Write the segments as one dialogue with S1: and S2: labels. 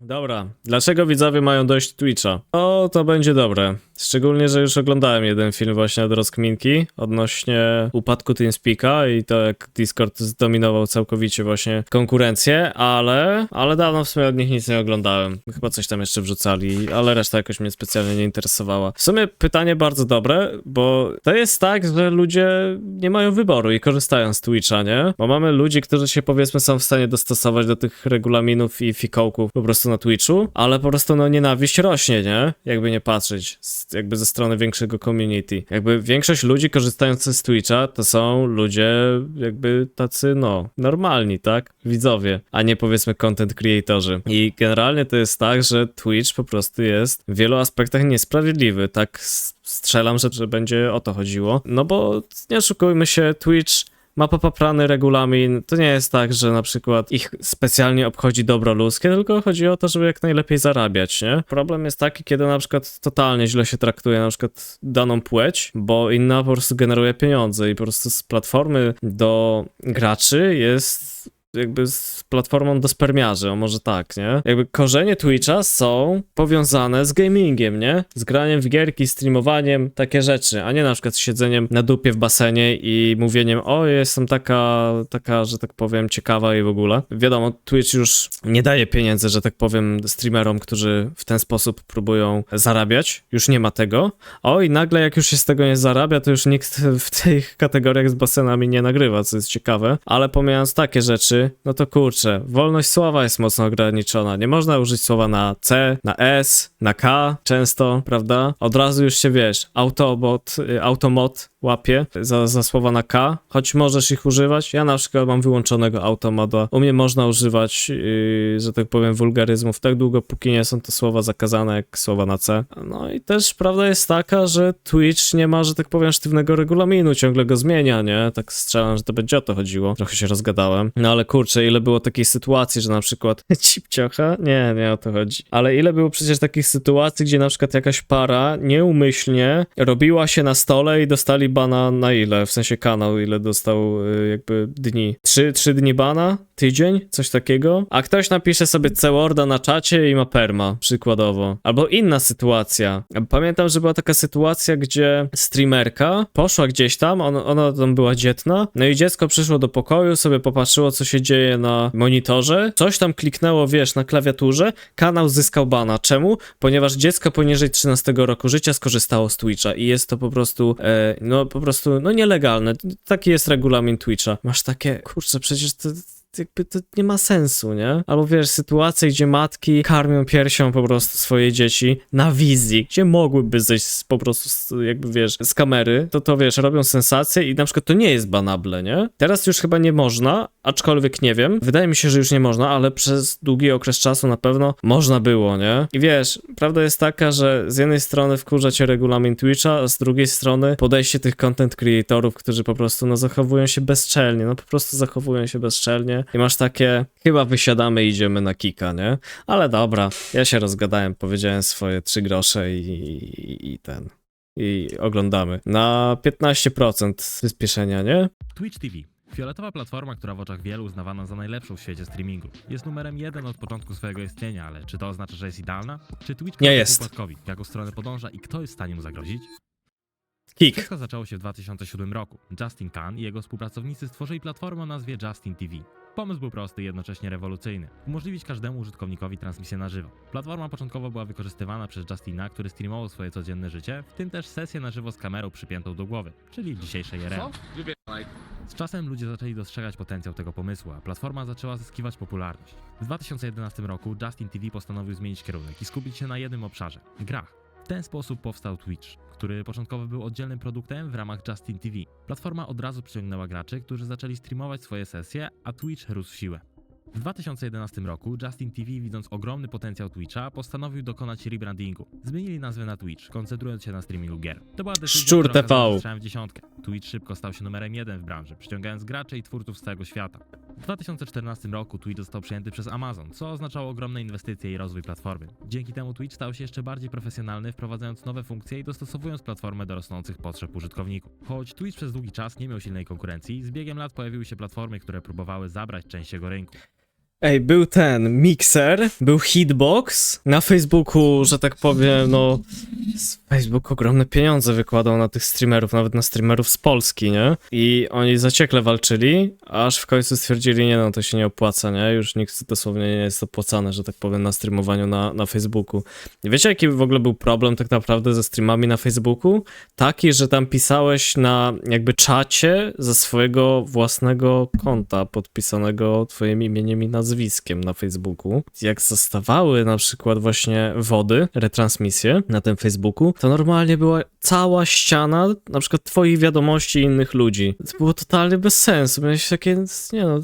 S1: Dobra, dlaczego widzowie mają dość Twitcha? O, to będzie dobre. Szczególnie, że już oglądałem jeden film właśnie od rozkminki odnośnie upadku TeamSpeaka i to jak Discord zdominował całkowicie właśnie konkurencję, ale, ale dawno w sumie od nich nic nie oglądałem. Chyba coś tam jeszcze wrzucali, ale reszta jakoś mnie specjalnie nie interesowała. W sumie pytanie bardzo dobre, bo to jest tak, że ludzie nie mają wyboru i korzystają z Twitcha, nie? Bo mamy ludzi, którzy się powiedzmy są w stanie dostosować do tych regulaminów i fikołków po prostu na Twitchu, ale po prostu no nienawiść rośnie, nie? Jakby nie patrzeć, z, jakby ze strony większego community. Jakby większość ludzi korzystających z Twitcha to są ludzie jakby tacy, no, normalni, tak? Widzowie, a nie powiedzmy content creatorzy. I generalnie to jest tak, że Twitch po prostu jest w wielu aspektach niesprawiedliwy, tak strzelam, że, że będzie o to chodziło. No bo nie oszukujmy się, Twitch ma popaprany regulamin. To nie jest tak, że na przykład ich specjalnie obchodzi dobro ludzkie, tylko chodzi o to, żeby jak najlepiej zarabiać, nie? Problem jest taki, kiedy na przykład totalnie źle się traktuje na przykład daną płeć, bo inna po prostu generuje pieniądze i po prostu z platformy do graczy jest jakby z platformą do spermiarzy, o może tak, nie? Jakby korzenie Twitcha są powiązane z gamingiem, nie? Z graniem w gierki, streamowaniem, takie rzeczy, a nie na przykład siedzeniem na dupie w basenie i mówieniem, o jestem taka, taka, że tak powiem, ciekawa i w ogóle. Wiadomo, Twitch już nie daje pieniędzy, że tak powiem, streamerom, którzy w ten sposób próbują zarabiać. Już nie ma tego. O i nagle jak już się z tego nie zarabia, to już nikt w tych kategoriach z basenami nie nagrywa, co jest ciekawe. Ale pomijając takie rzeczy, no to kurczę, wolność słowa jest mocno ograniczona. Nie można użyć słowa na C, na S, na K często, prawda? Od razu już się wiesz, autobot, y, automod łapie za, za słowa na K, choć możesz ich używać. Ja na przykład mam wyłączonego automoda. U mnie można używać, yy, że tak powiem, wulgaryzmów tak długo, póki nie są to słowa zakazane, jak słowa na C. No i też prawda jest taka, że Twitch nie ma, że tak powiem, sztywnego regulaminu, ciągle go zmienia, nie? Tak strzelam, że to będzie o to chodziło. Trochę się rozgadałem. No ale kurczę, ile było takiej sytuacji, że na przykład cipciocha? Nie, nie o to chodzi. Ale ile było przecież takich sytuacji, gdzie na przykład jakaś para nieumyślnie robiła się na stole i dostali bana na ile? W sensie kanał, ile dostał y, jakby dni? Trzy, trzy dni bana? Tydzień? Coś takiego? A ktoś napisze sobie C-Worda na czacie i ma perma, przykładowo. Albo inna sytuacja. Pamiętam, że była taka sytuacja, gdzie streamerka poszła gdzieś tam, on, ona tam była dzietna, no i dziecko przyszło do pokoju, sobie popatrzyło, co się dzieje na monitorze, coś tam kliknęło, wiesz, na klawiaturze, kanał zyskał bana. Czemu? Ponieważ dziecko poniżej 13 roku życia skorzystało z Twitcha i jest to po prostu, e, no po prostu, no nielegalne. Taki jest regulamin Twitcha. Masz takie, kurczę, przecież to jakby to nie ma sensu, nie? Albo wiesz, sytuacje, gdzie matki karmią piersią po prostu swoje dzieci na wizji, gdzie mogłyby zejść z, po prostu z, jakby wiesz, z kamery, to to wiesz, robią sensację i na przykład to nie jest banable, nie? Teraz już chyba nie można, aczkolwiek nie wiem. Wydaje mi się, że już nie można, ale przez długi okres czasu na pewno można było, nie? I wiesz, prawda jest taka, że z jednej strony wkurza cię regulamin Twitcha, a z drugiej strony podejście tych content creatorów, którzy po prostu no zachowują się bezczelnie, no po prostu zachowują się bezczelnie i masz takie, chyba wysiadamy i idziemy na kika, nie? Ale dobra, ja się rozgadałem, powiedziałem swoje trzy grosze i, i, i ten, i oglądamy. Na 15% przyspieszenia, nie?
S2: Twitch TV. Fioletowa platforma, która w oczach wielu uznawana za najlepszą w świecie streamingu. Jest numerem jeden od początku swojego istnienia, ale czy to oznacza, że jest idealna? Czy Twitch
S1: Nie jest.
S2: upadkowi? W jaką stronę podąża i kto jest w stanie mu zagrozić?
S1: Kik.
S2: Wszystko zaczęło się w 2007 roku. Justin Khan i jego współpracownicy stworzyli platformę o nazwie Justin TV. Pomysł był prosty i jednocześnie rewolucyjny. Umożliwić każdemu użytkownikowi transmisję na żywo. Platforma początkowo była wykorzystywana przez Justina, który streamował swoje codzienne życie, w tym też sesję na żywo z kamerą przypiętą do głowy, czyli dzisiejszej IRL. Z czasem ludzie zaczęli dostrzegać potencjał tego pomysłu, a platforma zaczęła zyskiwać popularność. W 2011 roku Justin TV postanowił zmienić kierunek i skupić się na jednym obszarze grach. W ten sposób powstał Twitch, który początkowo był oddzielnym produktem w ramach Justin TV. Platforma od razu przyciągnęła graczy, którzy zaczęli streamować swoje sesje, a Twitch rósł w siłę. W 2011 roku Justin TV, widząc ogromny potencjał Twitcha, postanowił dokonać rebrandingu. Zmienili nazwę na Twitch, koncentrując się na streamingu gier. To była decyzja,
S1: Szczur TV.
S2: w dziesiątkę. Twitch szybko stał się numerem jeden w branży, przyciągając graczy i twórców z całego świata. W 2014 roku Twitch został przyjęty przez Amazon, co oznaczało ogromne inwestycje i rozwój platformy. Dzięki temu Twitch stał się jeszcze bardziej profesjonalny, wprowadzając nowe funkcje i dostosowując platformę do rosnących potrzeb użytkowników. Choć Twitch przez długi czas nie miał silnej konkurencji, z biegiem lat pojawiły się platformy, które próbowały zabrać część jego rynku.
S1: Ej, był ten Mixer, był Hitbox. Na Facebooku, że tak powiem, no. Facebook ogromne pieniądze wykładał na tych streamerów, nawet na streamerów z Polski, nie? I oni zaciekle walczyli, aż w końcu stwierdzili, nie no, to się nie opłaca, nie? Już nikt dosłownie nie jest opłacany, że tak powiem, na streamowaniu na, na Facebooku. I wiecie, jaki w ogóle był problem tak naprawdę ze streamami na Facebooku? Taki, że tam pisałeś na jakby czacie ze swojego własnego konta podpisanego twoim imieniem i nazwiskiem na Facebooku. Jak zostawały na przykład właśnie wody, retransmisje na tym Facebooku, to normalnie była cała ściana na przykład twoich wiadomości innych ludzi. To było totalnie bez sensu. Miałeś takie, nie no,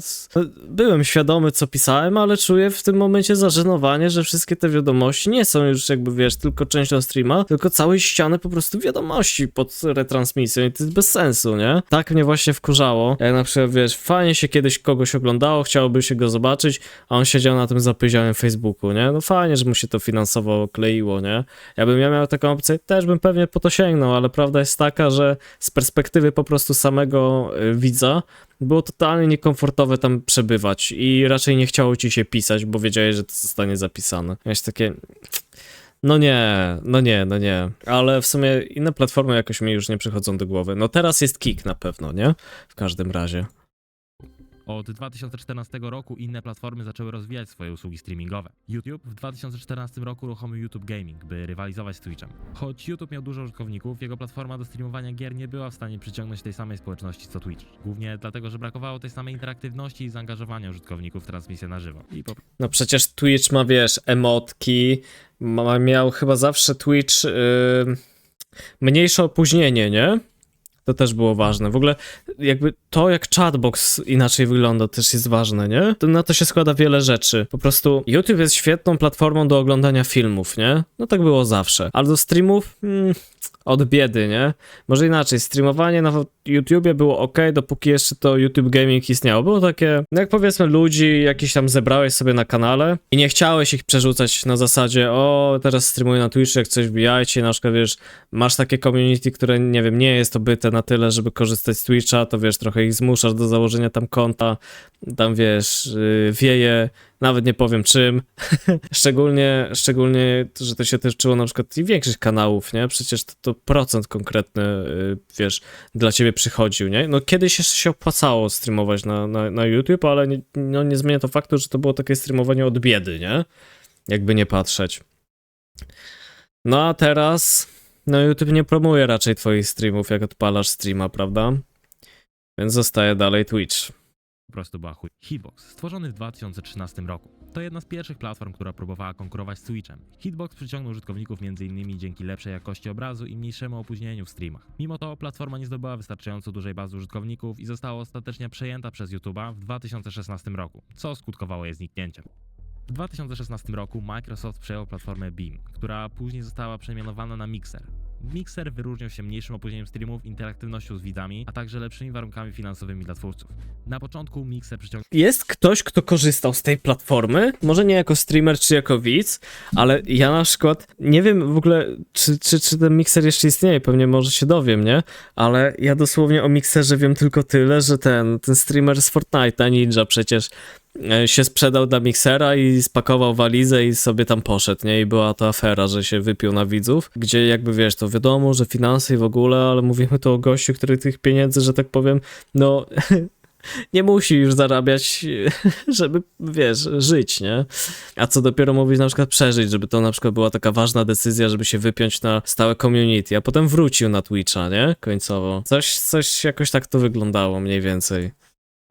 S1: byłem świadomy co pisałem, ale czuję w tym momencie zażenowanie, że wszystkie te wiadomości nie są już jakby, wiesz, tylko częścią streama, tylko całej ściany po prostu wiadomości pod retransmisją i to jest bez sensu, nie? Tak mnie właśnie wkurzało. Jak na przykład, wiesz, fajnie się kiedyś kogoś oglądało, chciałoby się go zobaczyć, a on siedział na tym zapyziałym Facebooku, nie? No fajnie, że mu się to finansowo kleiło, nie? Jakbym ja miał taką opcję, też bym pewnie po to sięgnął, ale prawda jest taka, że z perspektywy po prostu samego y, widza było totalnie niekomfortowe tam przebywać i raczej nie chciało ci się pisać, bo wiedziałeś, że to zostanie zapisane. Miałeś takie... No nie, no nie, no nie. Ale w sumie inne platformy jakoś mi już nie przychodzą do głowy. No teraz jest Kik na pewno, nie? W każdym razie.
S2: Od 2014 roku inne platformy zaczęły rozwijać swoje usługi streamingowe. YouTube w 2014 roku uruchomił YouTube Gaming, by rywalizować z Twitchem. Choć YouTube miał dużo użytkowników, jego platforma do streamowania gier nie była w stanie przyciągnąć tej samej społeczności co Twitch. Głównie dlatego, że brakowało tej samej interaktywności i zaangażowania użytkowników w transmisję na żywo. I po
S1: No przecież Twitch ma, wiesz, emotki, ma, miał chyba zawsze Twitch yy, mniejsze opóźnienie, nie? To też było ważne. W ogóle jakby to, jak chatbox inaczej wygląda, też jest ważne, nie? To na to się składa wiele rzeczy. Po prostu YouTube jest świetną platformą do oglądania filmów, nie? No tak było zawsze. Ale do streamów... Mm, od biedy, nie? Może inaczej, streamowanie na YouTubie było ok, dopóki jeszcze to YouTube Gaming istniało. Było takie, no jak powiedzmy ludzi jakiś tam zebrałeś sobie na kanale i nie chciałeś ich przerzucać na zasadzie, o teraz streamuję na Twitchu, jak coś wbijajcie, na przykład wiesz, masz takie community, które nie wiem, nie jest obyte na tyle, żeby korzystać z Twitcha, to wiesz, trochę ich zmuszasz do założenia tam konta, tam wiesz, yy, wieje, nawet nie powiem czym. szczególnie, szczególnie, że to się tyczyło na przykład i większych kanałów, nie? Przecież to, to procent konkretny, yy, wiesz, dla ciebie przychodził, nie? No kiedyś jeszcze się opłacało streamować na, na, na YouTube, ale nie, no, nie zmienia to faktu, że to było takie streamowanie od biedy, nie? Jakby nie patrzeć. No a teraz, no YouTube nie promuje raczej twoich streamów, jak odpalasz streama, prawda? Więc zostaje dalej Twitch.
S2: po prostu była chuj. Hitbox, stworzony w 2013 roku. To jedna z pierwszych platform, która próbowała konkurować z Twitchem. Hitbox przyciągnął użytkowników m.in. dzięki lepszej jakości obrazu i mniejszemu opóźnieniu w streamach. Mimo to platforma nie zdobyła wystarczająco dużej bazy użytkowników i została ostatecznie przejęta przez YouTube'a w 2016 roku, co skutkowało jej zniknięciem. W 2016 roku Microsoft przejął platformę Beam, która później została przemianowana na Mixer. Mixer wyróżniał się mniejszym opóźnieniem streamów, interaktywnością z widzami, a także lepszymi warunkami finansowymi dla twórców. Na początku Mixer przyciągał
S1: Jest ktoś, kto korzystał z tej platformy? Może nie jako streamer czy jako widz, ale ja na przykład nie wiem w ogóle, czy, czy, czy ten mikser jeszcze istnieje, pewnie może się dowiem, nie? Ale ja dosłownie o mikserze wiem tylko tyle, że ten, ten streamer z Fortnite'a, Ninja przecież się sprzedał dla miksera i spakował walizę i sobie tam poszedł, nie? I była to afera, że się wypił na widzów, gdzie jakby wiesz, to wiadomo, że finanse i w ogóle, ale mówimy tu o gościu, który tych pieniędzy, że tak powiem, no nie musi już zarabiać, żeby, wiesz, żyć, nie? A co dopiero mówić na przykład przeżyć, żeby to na przykład była taka ważna decyzja, żeby się wypiąć na stałe community, a potem wrócił na Twitcha, nie? Końcowo. Coś, coś jakoś tak to wyglądało mniej więcej.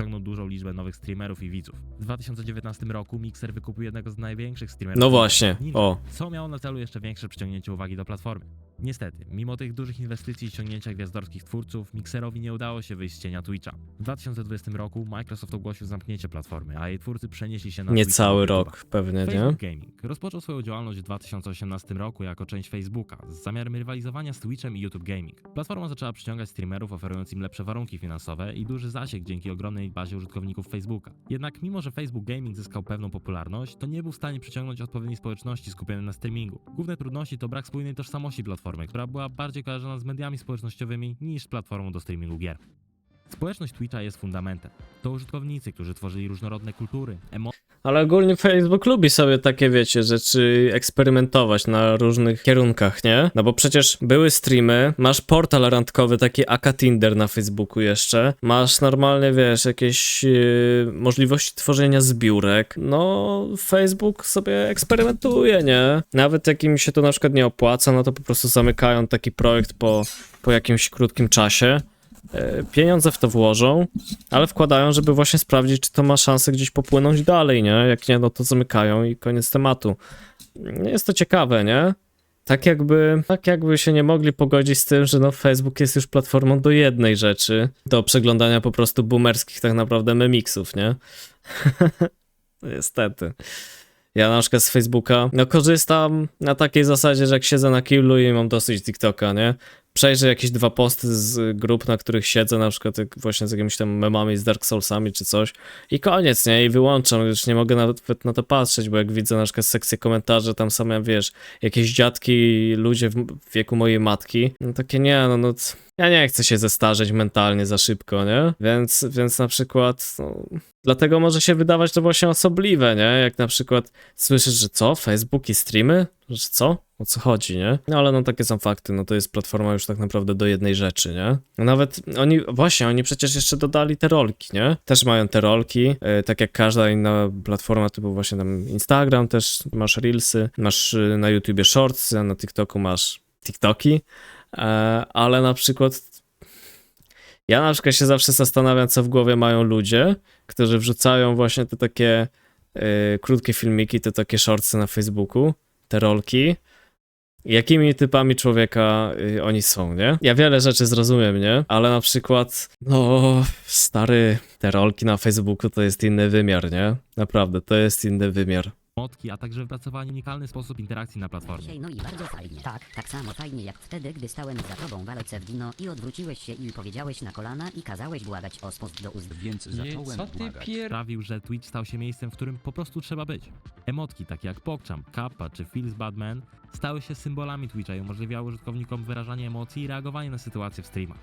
S2: Osiągnął dużą liczbę nowych streamerów i widzów. W 2019 roku Mixer wykupił jednego z największych streamerów.
S1: No właśnie, o.
S2: Co miało na celu jeszcze większe przyciągnięcie uwagi do platformy. Niestety, mimo tych dużych inwestycji i ściągnięcia gwiazdorskich twórców, Mixerowi nie udało się wyjść z cienia Twitcha. W 2020 roku Microsoft ogłosił zamknięcie platformy, a jej twórcy przenieśli się na
S1: Niecały
S2: YouTube'a.
S1: rok pewnie, nie?
S2: Facebook Gaming rozpoczął swoją działalność w 2018 roku jako część Facebooka z zamiarem rywalizowania z Twitchem i YouTube Gaming. Platforma zaczęła przyciągać streamerów, oferując im lepsze warunki finansowe i duży zasięg dzięki ogromnej bazie użytkowników Facebooka. Jednak mimo, że Facebook Gaming zyskał pewną popularność, to nie był w stanie przyciągnąć odpowiedniej społeczności skupionej na streamingu. Główne trudności to brak spójnej tożsamości platformy, która była bardziej kojarzona z mediami społecznościowymi niż platformą do streamingu gier. Społeczność Twitcha jest fundamentem. To użytkownicy, którzy tworzyli różnorodne kultury, emocje,
S1: Ale ogólnie Facebook lubi sobie takie, wiecie, rzeczy eksperymentować na różnych kierunkach, nie? No bo przecież były streamy, masz portal randkowy, taki Aka Tinder na Facebooku jeszcze, masz normalnie, wiesz, jakieś yy, możliwości tworzenia zbiórek. No, Facebook sobie eksperymentuje, nie? Nawet jak im się to na przykład nie opłaca, no to po prostu zamykają taki projekt po, po jakimś krótkim czasie. Yy, Pieniądze w to włożą, ale wkładają, żeby właśnie sprawdzić, czy to ma szansę gdzieś popłynąć dalej, nie? Jak nie, no to zamykają i koniec tematu. Jest to ciekawe, nie? Tak jakby, tak jakby się nie mogli pogodzić z tym, że no Facebook jest już platformą do jednej rzeczy, do przeglądania po prostu boomerskich tak naprawdę memiksów, nie? Niestety. Ja na przykład z Facebooka, no korzystam na takiej zasadzie, że jak siedzę na kiblu i mam dosyć TikToka, nie? Przejrzę jakieś dwa posty z grup, na których siedzę, na przykład właśnie z jakimiś tam memami z Dark Soulsami czy coś i koniec, nie? I wyłączam, już nie mogę nawet na to patrzeć, bo jak widzę na przykład sekcję komentarzy, tam same, wiesz, jakieś dziadki, ludzie w wieku mojej matki, no takie nie, no, no ja nie chcę się zestarzeć mentalnie za szybko, nie? Więc, więc na przykład, no, dlatego może się wydawać to właśnie osobliwe, nie? Jak na przykład słyszysz, że co, Facebook i streamy? Że co? O co chodzi, nie? No ale no takie są fakty, no to jest platforma już tak naprawdę do jednej rzeczy, nie? No Nawet oni, właśnie, oni przecież jeszcze dodali te rolki, nie? Też mają te rolki, e, tak jak każda inna platforma typu właśnie tam Instagram też, masz Reelsy, masz e, na YouTubie Shortsy, a na TikToku masz TikToki, e, ale na przykład ja na przykład się zawsze zastanawiam, co w głowie mają ludzie, którzy wrzucają właśnie te takie krótkie filmiki, te takie shortsy na Facebooku, te rolki. Jakimi typami człowieka y, oni są, nie? Ja wiele rzeczy zrozumiem, nie? Ale na przykład, no, stary, te rolki na Facebooku to jest inny wymiar, nie? Naprawdę, to jest inny wymiar.
S2: Emotki, a także wypracowali unikalny sposób interakcji na platformie.
S3: Dzisiaj, no i bardzo fajnie. Tak, tak samo fajnie jak wtedy, gdy stałem za tobą walce w wino i odwróciłeś się i powiedziałeś na kolana i kazałeś błagać o spust do ust.
S4: Więc zacząłem
S5: co ty
S4: błagać.
S5: pier...
S2: sprawił, że Twitch stał się miejscem, w którym po prostu trzeba być. Emotki takie jak PogChamp, Kappa czy Feels Badman stały się symbolami Twitcha i umożliwiały użytkownikom wyrażanie emocji i reagowanie na sytuacje w streamach.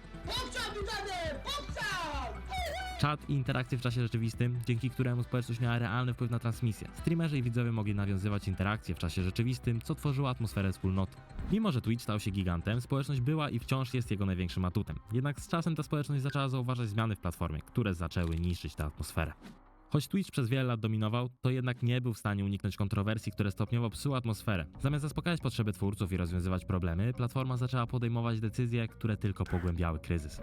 S2: Czat i interakcje w czasie rzeczywistym, dzięki któremu społeczność miała realny wpływ na transmisję. Streamerzy i widzowie mogli nawiązywać interakcje w czasie rzeczywistym, co tworzyło atmosferę wspólnoty. Mimo, że Twitch stał się gigantem, społeczność była i wciąż jest jego największym atutem. Jednak z czasem ta społeczność zaczęła zauważać zmiany w platformie, które zaczęły niszczyć tę atmosferę. Choć Twitch przez wiele lat dominował, to jednak nie był w stanie uniknąć kontrowersji, które stopniowo psuły atmosferę. Zamiast zaspokajać potrzeby twórców i rozwiązywać problemy, platforma zaczęła podejmować decyzje, które tylko pogłębiały kryzys.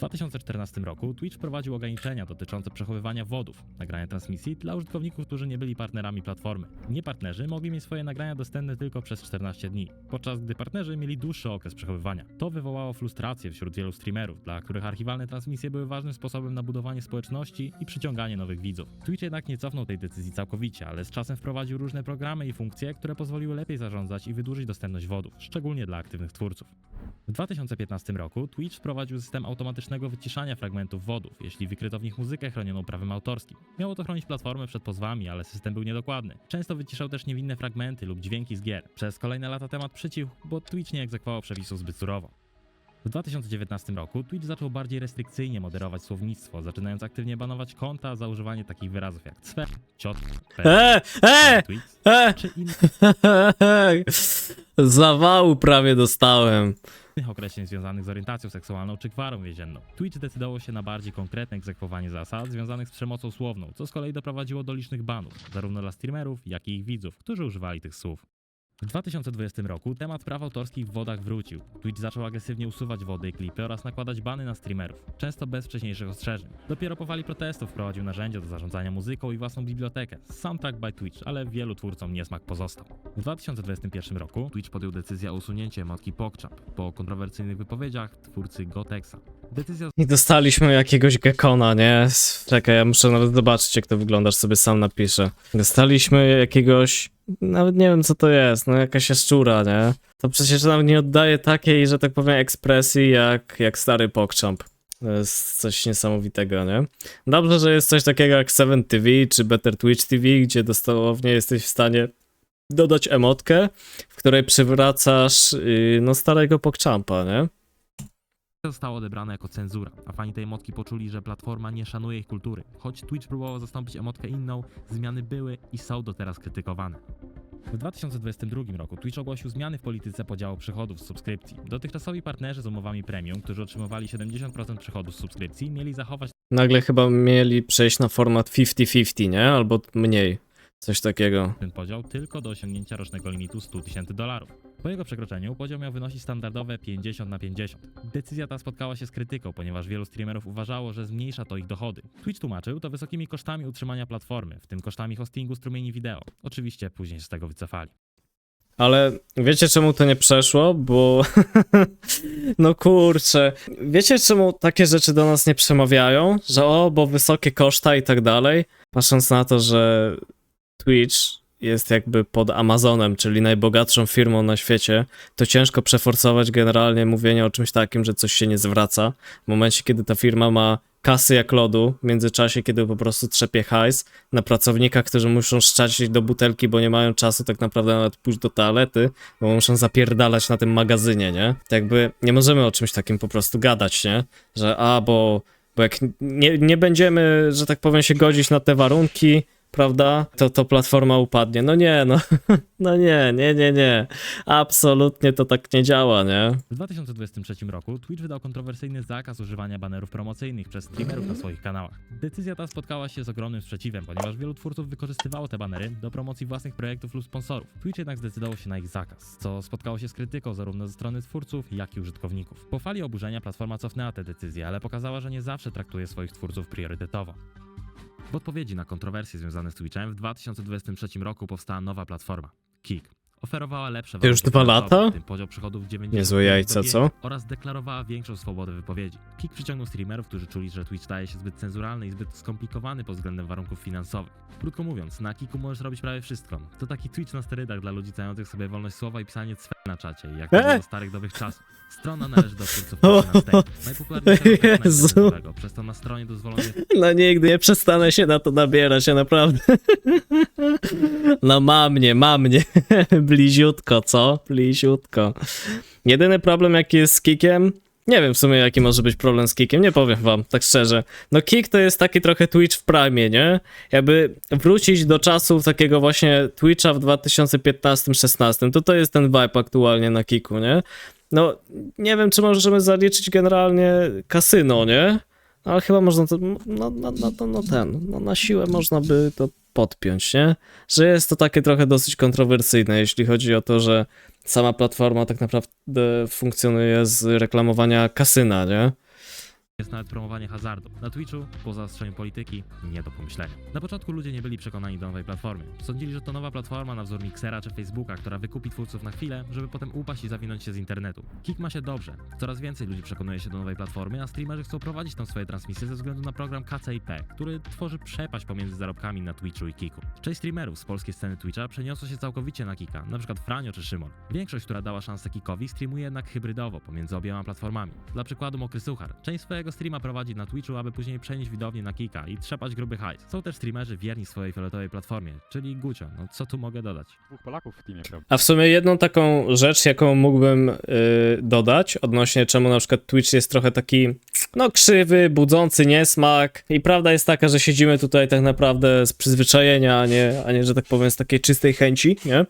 S2: W 2014 roku Twitch wprowadził ograniczenia dotyczące przechowywania wodów, nagrania transmisji dla użytkowników, którzy nie byli partnerami platformy. Niepartnerzy mogli mieć swoje nagrania dostępne tylko przez 14 dni, podczas gdy partnerzy mieli dłuższy okres przechowywania. To wywołało frustrację wśród wielu streamerów, dla których archiwalne transmisje były ważnym sposobem na budowanie społeczności i przyciąganie nowych widzów. Twitch jednak nie cofnął tej decyzji całkowicie, ale z czasem wprowadził różne programy i funkcje, które pozwoliły lepiej zarządzać i wydłużyć dostępność wodów, szczególnie dla aktywnych twórców. W 2015 roku Twitch wprowadził system automatycznego wyciszania fragmentów wodów, jeśli wykryto w nich muzykę chronioną prawem autorskim. Miało to chronić platformę przed pozwami, ale system był niedokładny. Często wyciszał też niewinne fragmenty lub dźwięki z gier. Przez kolejne lata temat przycichł, bo Twitch nie egzekwował przepisów zbyt surowo. W 2019 roku Twitch zaczął bardziej restrykcyjnie moderować słownictwo, zaczynając aktywnie banować konta za używanie takich wyrazów jak cwer, ciot,
S1: E, e,
S2: tweet,
S1: e!
S2: czy innych
S1: Zawału prawie dostałem.
S2: określeń związanych z orientacją seksualną czy gwarą więzienną. Twitch zdecydował się na bardziej konkretne egzekwowanie zasad związanych z przemocą słowną, co z kolei doprowadziło do licznych banów, zarówno dla streamerów, jak i ich widzów, którzy używali tych słów. W 2020 roku temat praw autorskich w wodach wrócił. Twitch zaczął agresywnie usuwać wody i klipy oraz nakładać bany na streamerów, często bez wcześniejszych ostrzeżeń. Dopiero po fali protestów wprowadził narzędzia do zarządzania muzyką i własną bibliotekę, Soundtrack by Twitch, ale wielu twórcom niesmak pozostał. W 2021 roku Twitch podjął decyzję o usunięciu emotki PogChamp po kontrowersyjnych wypowiedziach twórcy Gotexa. Decyzja
S1: I dostaliśmy jakiegoś gekona, nie? Czekaj, ja muszę nawet zobaczyć, jak to wyglądasz, sobie sam napiszę. Dostaliśmy jakiegoś. Nawet nie wiem, co to jest, no jakaś jaszczura, nie? To przecież nam nie oddaje takiej, że tak powiem, ekspresji jak, jak stary PogChamp. To jest coś niesamowitego, nie? Dobrze, że jest coś takiego jak 7 TV czy Better Twitch TV, gdzie dosłownie jesteś w stanie dodać emotkę, w której przywracasz yy, no starego PogChampa, nie?
S2: Zostało odebrane jako cenzura, a fani tej emotki poczuli, że platforma nie szanuje ich kultury. Choć Twitch próbował zastąpić emotkę inną, zmiany były i są do teraz krytykowane. W 2022 roku Twitch ogłosił zmiany w polityce podziału przychodów z subskrypcji. Dotychczasowi partnerzy z umowami premium, którzy otrzymywali 70% przychodów z subskrypcji, mieli zachować
S1: Nagle chyba mieli przejść na format 50-50, nie? Albo mniej. Coś takiego.
S2: ten podział tylko do osiągnięcia rocznego limitu 100 tysięcy dolarów. Po jego przekroczeniu podział miał wynosić standardowe 50 na 50. Decyzja ta spotkała się z krytyką, ponieważ wielu streamerów uważało, że zmniejsza to ich dochody. Twitch tłumaczył to wysokimi kosztami utrzymania platformy, w tym kosztami hostingu strumieni wideo. Oczywiście później się z tego wycofali.
S1: Ale wiecie czemu to nie przeszło? Bo no kurczę. Wiecie czemu takie rzeczy do nas nie przemawiają? Że o, bo wysokie koszta i tak dalej. Patrząc na to, że Twitch jest jakby pod Amazonem, czyli najbogatszą firmą na świecie, to ciężko przeforsować generalnie mówienie o czymś takim, że coś się nie zwraca. W momencie, kiedy ta firma ma kasy jak lodu, w międzyczasie, kiedy po prostu trzepie hajs na pracownikach, którzy muszą szczać do butelki, bo nie mają czasu tak naprawdę nawet pójść do toalety, bo muszą zapierdalać na tym magazynie, nie? To jakby nie możemy o czymś takim po prostu gadać, nie? Że a, bo, bo jak nie, nie będziemy, że tak powiem, się godzić na te warunki, prawda, to, to platforma upadnie. No nie, no, no nie, nie, nie, nie. Absolutnie to tak nie działa, nie?
S2: W 2023 roku Twitch wydał kontrowersyjny zakaz używania banerów promocyjnych przez streamerów na swoich kanałach. Decyzja ta spotkała się z ogromnym sprzeciwem, ponieważ wielu twórców wykorzystywało te banery do promocji własnych projektów lub sponsorów. Twitch jednak zdecydował się na ich zakaz, co spotkało się z krytyką zarówno ze strony twórców, jak i użytkowników. Po fali oburzenia platforma cofnęła tę decyzję, ale pokazała, że nie zawsze traktuje swoich twórców priorytetowo. W odpowiedzi na kontrowersje związane z Twitchem w 2023 roku powstała nowa platforma Kik. Oferowała lepsze
S1: To już
S2: warunki
S1: dwa
S2: finansowe,
S1: lata?
S2: w tym przychodów 90
S1: Niezłe jajca, co?
S2: oraz deklarowała większą swobodę wypowiedzi. Kik przyciągnął streamerów, którzy czuli, że Twitch staje się zbyt cenzuralny i zbyt skomplikowany pod względem warunków finansowych. Krótko mówiąc, na Kiku możesz robić prawie wszystko. To taki Twitch na sterydach dla ludzi ceniących sobie wolność słowa i pisanie cwe na czacie, jak
S1: E!
S2: do starych dobrych czasów. Strona należy do twórców najpopularniejszego
S1: Jezu.
S2: internetowego, przez to na stronie dozwolone jest
S1: No nigdy nie przestanę się na to nabierać, ja naprawdę. No ma mnie, ma mnie. Bliziutko, co? Bliziutko. Jedyny problem jaki jest z Kikiem, nie wiem w sumie jaki może być problem z Kikiem, nie powiem wam, tak szczerze. No Kik to jest taki trochę Twitch w prime, nie? Jakby wrócić do czasów takiego właśnie Twitcha w 2015-16, to to jest ten vibe aktualnie na Kiku, nie? No, nie wiem, czy możemy zaliczyć generalnie kasyno, nie? No, ale chyba można to, no, no, no, no, no ten, no, na siłę można by to podpiąć, nie? Że jest to takie trochę dosyć kontrowersyjne, jeśli chodzi o to, że sama platforma tak naprawdę funkcjonuje z reklamowania kasyna, nie?
S2: Jest nawet promowanie hazardu. Na Twitchu, po zaostrzeniu polityki, nie do pomyślenia. Na początku ludzie nie byli przekonani do nowej platformy. Sądzili, że to nowa platforma na wzór Mixera czy Facebooka, która wykupi twórców na chwilę, żeby potem upaść i zawinąć się z internetu. Kik ma się dobrze. Coraz więcej ludzi przekonuje się do nowej platformy, a streamerzy chcą prowadzić tam swoje transmisje ze względu na program KCIP, który tworzy przepaść pomiędzy zarobkami na Twitchu i Kiku. Część streamerów z polskiej sceny Twitcha przeniosło się całkowicie na Kika, przykład Franio czy Szymon. Większość, która dała szansę Kikowi, streamuje jednak hybrydowo pomiędzy obiema platformami. Dla przykładu Mokry Suchar. Część swojego streama prowadzi na Twitchu, aby później przenieść widownię na Kika i trzepać gruby hajs. Są też streamerzy wierni swojej fioletowej platformie, czyli Gucio. No co tu mogę dodać?
S4: dwóch Polaków w teamie, prawda?
S1: A w sumie jedną taką rzecz, jaką mógłbym y, dodać, odnośnie czemu na przykład Twitch jest trochę taki, no krzywy, budzący niesmak i prawda jest taka, że siedzimy tutaj tak naprawdę z przyzwyczajenia, a nie, a nie że tak powiem z takiej czystej chęci, nie?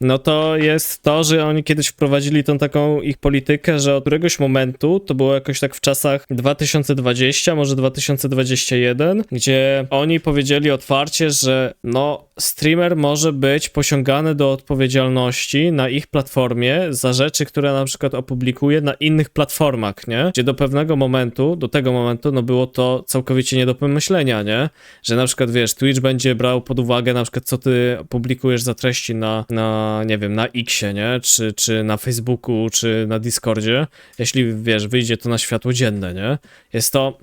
S1: No to jest to, że oni kiedyś wprowadzili tą taką ich politykę, że od któregoś momentu, to było jakoś tak w czasach 2020, może 2021, gdzie oni powiedzieli otwarcie, że no streamer może być posiągany do odpowiedzialności na ich platformie za rzeczy, które na przykład opublikuje na innych platformach, nie? Gdzie do pewnego momentu, do tego momentu, no było to całkowicie nie do pomyślenia, nie? Że na przykład, wiesz, Twitch będzie brał pod uwagę na przykład, co ty publikujesz za treści na, na nie wiem, na Xie, nie? Czy, czy na Facebooku, czy na Discordzie, jeśli, wiesz, wyjdzie to na światło dzienne, nie? Jest to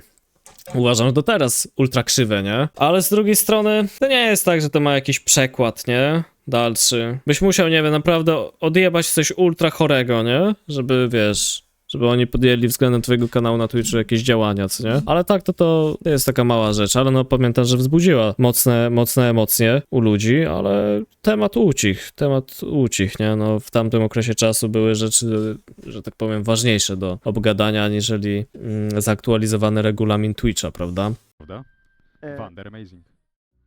S1: Uważam, to teraz ultra krzywe, nie? Ale z drugiej strony, to nie jest tak, że to ma jakiś przekład, nie? Dalszy. Byś musiał, nie wiem, naprawdę odjebać coś ultra chorego, nie? Żeby, wiesz, żeby oni podjęli względem twojego kanału na Twitchu jakieś działania, co nie? Ale tak, to to jest taka mała rzecz, ale no pamiętam, że wzbudziła mocne, mocne emocje u ludzi, ale temat ucichł, temat ucichł, nie? No w tamtym okresie czasu były rzeczy, że tak powiem, ważniejsze do obgadania, aniżeli mm, zaktualizowany regulamin Twitcha, prawda?
S4: prawda?
S5: E,
S4: Wander Amazing.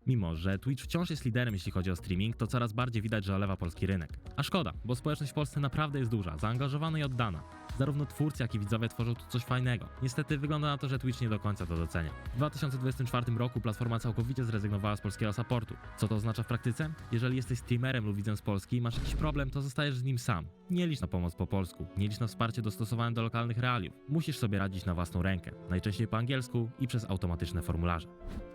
S2: Mimo, że Twitch wciąż jest liderem jeśli chodzi o streaming, to coraz bardziej widać, że olewa polski rynek. A szkoda, bo społeczność w Polsce naprawdę jest duża, zaangażowana i oddana. Zarówno twórcy, jak i widzowie tworzą tu coś fajnego. Niestety wygląda na to, że Twitch nie do końca to docenia. W 2024 roku platforma całkowicie zrezygnowała z polskiego supportu. Co to oznacza w praktyce? Jeżeli jesteś streamerem lub widzem z Polski i masz jakiś problem, to zostajesz z nim sam. Nie licz na pomoc po polsku, nie licz na wsparcie dostosowane do lokalnych realiów. Musisz sobie radzić na własną rękę, najczęściej po angielsku i przez automatyczne formularze.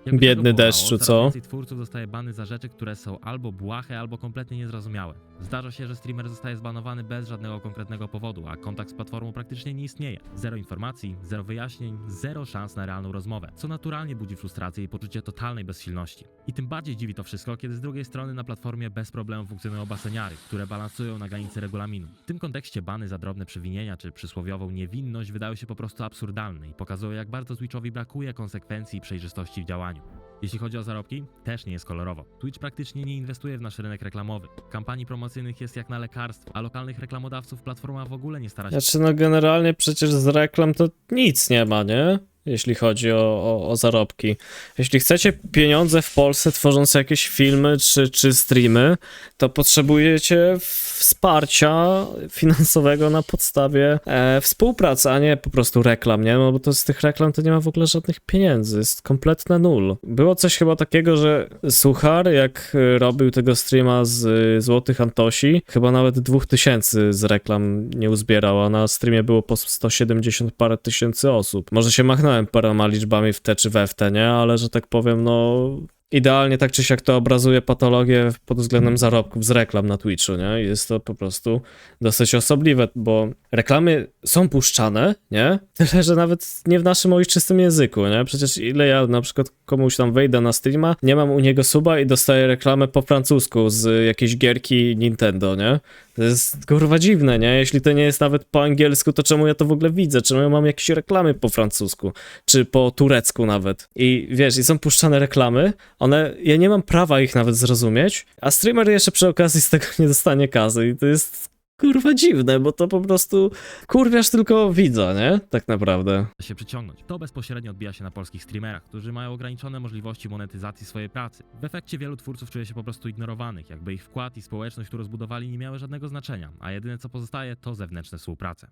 S2: Jakby
S1: Biedny deszczu, co?
S2: Więcej twórców dostaje bany za rzeczy, które są albo błahe, albo kompletnie niezrozumiałe. Zdarza się, że streamer zostaje zbanowany bez żadnego konkretnego powodu, a kontakt z platformą praktycznie nie istnieje. Zero informacji, zero wyjaśnień, zero szans na realną rozmowę, co naturalnie budzi frustrację i poczucie totalnej bezsilności. I tym bardziej dziwi to wszystko, kiedy z drugiej strony na platformie bez problemu funkcjonują baseniary, które balansują na granicy regulaminu. W tym kontekście bany za drobne przewinienia czy przysłowiową niewinność wydają się po prostu absurdalne i pokazują, jak bardzo Twitchowi brakuje konsekwencji i przejrzystości w działaniu. Jeśli chodzi o zarobki, też nie jest kolorowo. Twitch praktycznie nie inwestuje w nasz rynek reklamowy. Kampanii promocyjnych jest jak na lekarstwo, a lokalnych reklamodawców platforma w ogóle nie stara się
S1: Znaczy, no generalnie przecież z reklam to nic nie ma, nie? Jeśli chodzi o, o, o zarobki. Jeśli chcecie pieniądze w Polsce tworząc jakieś filmy czy, czy streamy, to potrzebujecie wsparcia finansowego na podstawie e, współpracy, a nie po prostu reklam, nie? No bo to z tych reklam to nie ma w ogóle żadnych pieniędzy, jest kompletne nul. Było coś chyba takiego, że Suchar, jak robił tego streama z Złotych Antosi, chyba nawet 2000 z reklam nie uzbierał, a na streamie było po 170 parę tysięcy osób. Może się machnąłem paroma liczbami w te czy we w te, nie? Ale że tak powiem, no... Idealnie tak czy siak to obrazuje patologię pod względem zarobków z reklam na Twitchu, nie? Jest to po prostu dosyć osobliwe, bo reklamy są puszczane, nie? Tyle, że nawet nie w naszym ojczystym języku, nie? Przecież ile ja na przykład komuś tam wejdę na streama, nie mam u niego suba i dostaję reklamę po francusku z jakiejś gierki Nintendo, nie? To jest kurwa dziwne, nie? Jeśli to nie jest nawet po angielsku, to czemu ja to w ogóle widzę? Czemu ja mam jakieś reklamy po francusku? Czy po turecku nawet? I wiesz, i są puszczane reklamy, one, ja nie mam prawa ich nawet zrozumieć, a streamer jeszcze przy okazji z tego nie dostanie kazy i to jest kurwa dziwne, bo to po prostu kurwiasz tylko widza, nie? Tak naprawdę.
S2: się przyciągnąć. To bezpośrednio odbija się na polskich streamerach, którzy mają ograniczone możliwości monetyzacji swojej pracy. W efekcie wielu twórców czuje się po prostu ignorowanych, jakby ich wkład i społeczność, którą zbudowali, nie miały żadnego znaczenia, a jedyne co pozostaje to zewnętrzne współprace.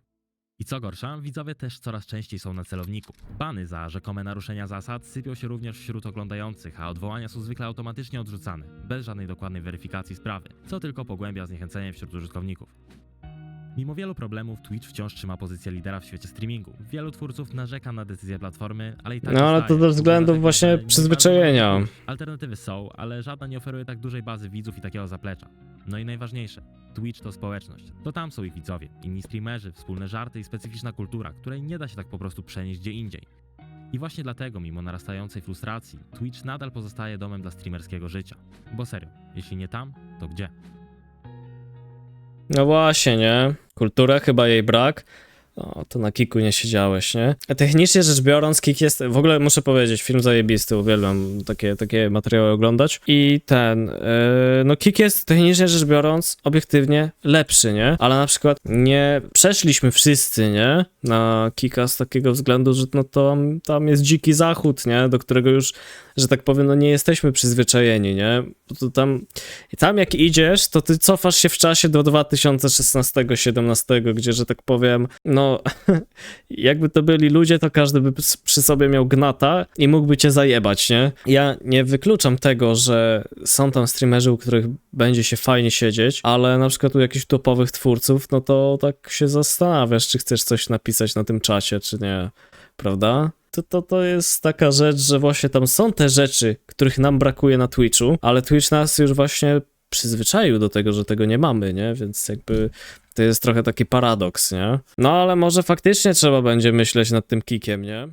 S2: I co gorsza, widzowie też coraz częściej są na celowniku. Bany za rzekome naruszenia zasad sypią się również wśród oglądających, a odwołania są zwykle automatycznie odrzucane, bez żadnej dokładnej weryfikacji sprawy, co tylko pogłębia zniechęcenie wśród użytkowników. Mimo wielu problemów, Twitch wciąż trzyma pozycję lidera w świecie streamingu. Wielu twórców narzeka na decyzje platformy, ale i tak
S1: No, ale to ze względów właśnie przyzwyczajenia.
S2: Alternatywy są, ale żadna nie oferuje tak dużej bazy widzów i takiego zaplecza. No i najważniejsze, Twitch to społeczność. To tam są ich widzowie, inni streamerzy, wspólne żarty i specyficzna kultura, której nie da się tak po prostu przenieść gdzie indziej. I właśnie dlatego, mimo narastającej frustracji, Twitch nadal pozostaje domem dla streamerskiego życia. Bo serio, jeśli nie tam, to gdzie?
S1: No właśnie, nie? Kultura, chyba jej brak. O, to na Kiku nie siedziałeś, nie? Technicznie rzecz biorąc, Kik jest, w ogóle muszę powiedzieć, film zajebisty, uwielbiam takie, takie materiały oglądać. I ten, yy, no Kik jest technicznie rzecz biorąc, obiektywnie lepszy, nie? Ale na przykład nie przeszliśmy wszyscy, nie? Na Kika z takiego względu, że no to tam, jest dziki zachód, nie? Do którego już, że tak powiem, no nie jesteśmy przyzwyczajeni, nie? Bo to tam, tam jak idziesz, to ty cofasz się w czasie do 2016-17, gdzie, że tak powiem, no jakby to byli ludzie, to każdy by przy sobie miał gnata i mógłby cię zajebać, nie? Ja nie wykluczam tego, że są tam streamerzy, u których będzie się fajnie siedzieć, ale na przykład u jakichś topowych twórców, no to tak się zastanawiasz, czy chcesz coś napisać na tym czacie, czy nie, prawda? To, to, to jest taka rzecz, że właśnie tam są te rzeczy, których nam brakuje na Twitchu, ale Twitch nas już właśnie przyzwyczaił do tego, że tego nie mamy, nie? Więc jakby to jest trochę taki paradoks, nie? No ale może faktycznie trzeba będzie myśleć nad tym kikiem, nie?